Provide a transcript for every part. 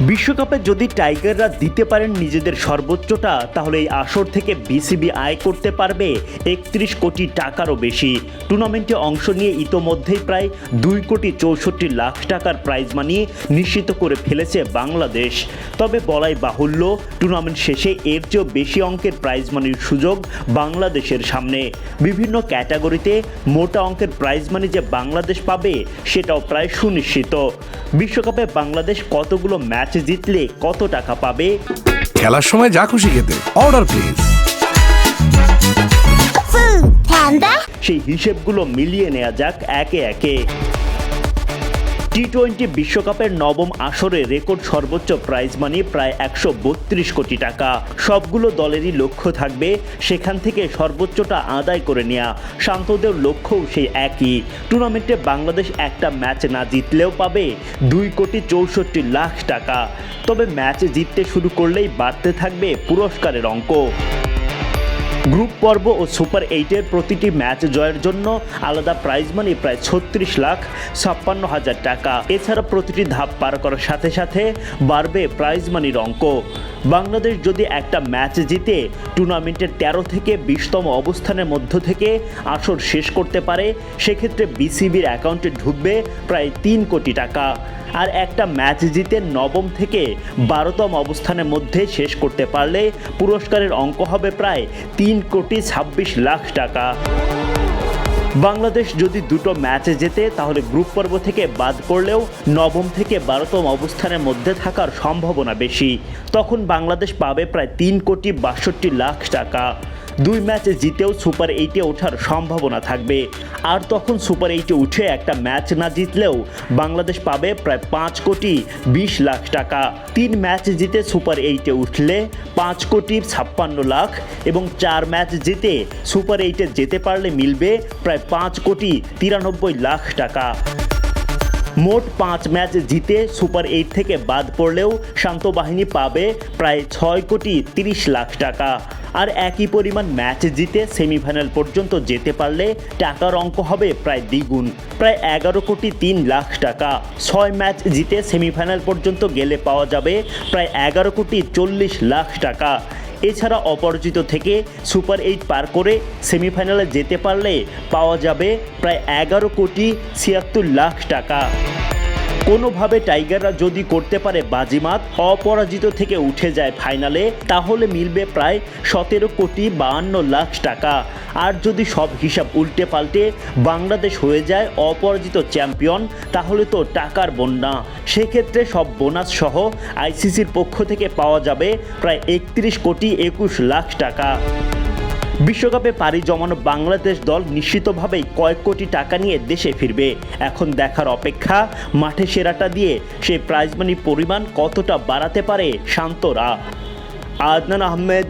বিশ্বকাপে যদি টাইগাররা দিতে পারেন নিজেদের সর্বোচ্চটা, তাহলে এই আসর থেকে বিসিবি আয় করতে পারবে একত্রিশ কোটি টাকারও বেশি। টুর্নামেন্টে অংশ নিয়ে ইতোমধ্যেই প্রায় দুই কোটি চৌষট্টি লাখ টাকার প্রাইজ মানি নিশ্চিত করে ফেলেছে বাংলাদেশ। তবে বলাই বাহুল্য, টুর্নামেন্ট শেষে এর চেয়েও বেশি অঙ্কের প্রাইজ মানির সুযোগ বাংলাদেশের সামনে। বিভিন্ন ক্যাটাগরিতে মোটা অঙ্কের প্রাইজ মানি যে বাংলাদেশ পাবে, সেটাও প্রায় সুনিশ্চিত। বিশ্বকাপে বাংলাদেশ কতগুলো ম্যাচ জিতলে কত টাকা পাবে? খেলার সময় যা খুশি খেতে। Order please. সেই হিসেবগুলো মিলিয়ে নেওয়া যাক একে একে। টি টোয়েন্টি বিশ্বকাপের নবম আসরে রেকর্ড সর্বোচ্চ প্রাইজ মানি প্রায় একশো বত্রিশ কোটি টাকা। সবগুলো দলেরই লক্ষ্য থাকবে, সেখান থেকে সর্বোচ্চটা আদায় করে নেওয়া শান্তদের লক্ষ্যও সেই একই। টুর্নামেন্টে বাংলাদেশ একটা ম্যাচ না জিতলেও পাবে দুই কোটি চৌষট্টি লাখ টাকা। তবে ম্যাচ জিততে শুরু করলেই বাড়তে থাকবে পুরস্কারের অঙ্ক। গ্রুপ পর্ব ও সুপার এইটের প্রতিটি ম্যাচ জয়ের জন্য আলাদা প্রাইজ মানি প্রায় ছত্রিশ লাখ ছাপ্পান্ন হাজার টাকা। এছাড়া প্রতিটি ধাপ পার করার সাথে সাথে বাড়বে প্রাইজ মানির অঙ্ক। বাংলাদেশ যদি একটা ম্যাচ জিতে টুর্নামেন্টের তেরো থেকে বিশতম অবস্থানের মধ্য থেকে আসর শেষ করতে পারে, সেক্ষেত্রে বিসিবির অ্যাকাউন্টে ঢুকবে প্রায় তিন কোটি টাকা। আর একটা ম্যাচ জিতে নবম থেকে বারোতম অবস্থানের মধ্যে শেষ করতে পারলে পুরস্কারের অঙ্ক হবে প্রায় তিন কোটি ছাব্বিশ লাখ টাকা। বাংলাদেশ যদি দুটো ম্যাচে জেতে, তাহলে গ্রুপ পর্ব থেকে বাদ পড়লেও নবম থেকে বারোতম অবস্থানের মধ্যে থাকার সম্ভাবনা বেশি। তখন বাংলাদেশ পাবে প্রায় তিন কোটি বাষট্টি লাখ টাকা। দুই ম্যাচ জিতেও সুপার এইটে ওঠার সম্ভাবনা থাকবে। আর তখন সুপার এইটে উঠে একটা ম্যাচ না জিতলেও বাংলাদেশ পাবে প্রায় পাঁচ কোটি বিশ লাখ টাকা। তিন ম্যাচ জিতে সুপার এইটে উঠলে পাঁচ কোটি ছাপ্পান্ন লাখ এবং চার ম্যাচ জিতে সুপার এইটে যেতে পারলে মিলবে প্রায় পাঁচ কোটি তিরানব্বই লাখ টাকা। মোট পাঁচ ম্যাচ জিতে সুপার এইট থেকে বাদ পড়লেও শান্ত বাহিনী পাবে প্রায় ছয় কোটি তিরিশ লাখ টাকা। আর একই পরিমাণ ম্যাচ জিতে সেমিফাইনাল পর্যন্ত যেতে পারলে টাকার অঙ্ক হবে প্রায় দ্বিগুণ, প্রায় এগারো কোটি তিন লাখ টাকা। ছয় ম্যাচ জিতে সেমিফাইনাল পর্যন্ত গেলে পাওয়া যাবে প্রায় এগারো কোটি চল্লিশ লাখ টাকা। এছাড়া অপরাজিত থেকে সুপার এইট পার করে সেমিফাইনালে যেতে পারলে পাওয়া যাবে প্রায় এগারো কোটি ছিয়াত্তর লাখ টাকা। কোনোভাবে টাইগাররা যদি করতে পারে বাজিমাত, অপরাজিত থেকে উঠে যায় ফাইনালে, তাহলে মিলবে প্রায় সতেরো কোটি বাহান্ন লাখ টাকা। আর যদি সব হিসাব উল্টে পাল্টে বাংলাদেশ হয়ে যায় অপরাজিত চ্যাম্পিয়ন, তাহলে তো টাকার বন্যা। সেক্ষেত্রে সব বোনাস সহ আইসিসির পক্ষ থেকে পাওয়া যাবে প্রায় একত্রিশ কোটি একুশ লাখ টাকা। বিশ্বকাপে পাড়ি জমানো বাংলাদেশ দল নিশ্চিতভাবেই কয়েক কোটি টাকা নিয়ে দেশে ফিরবে। এখন দেখার অপেক্ষা, মাঠে সেরাটা দিয়ে সেই প্রাইজ মানির পরিমাণ কতটা বাড়াতে পারে শান্তরা। Adnan Ahmed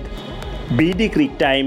BD cric time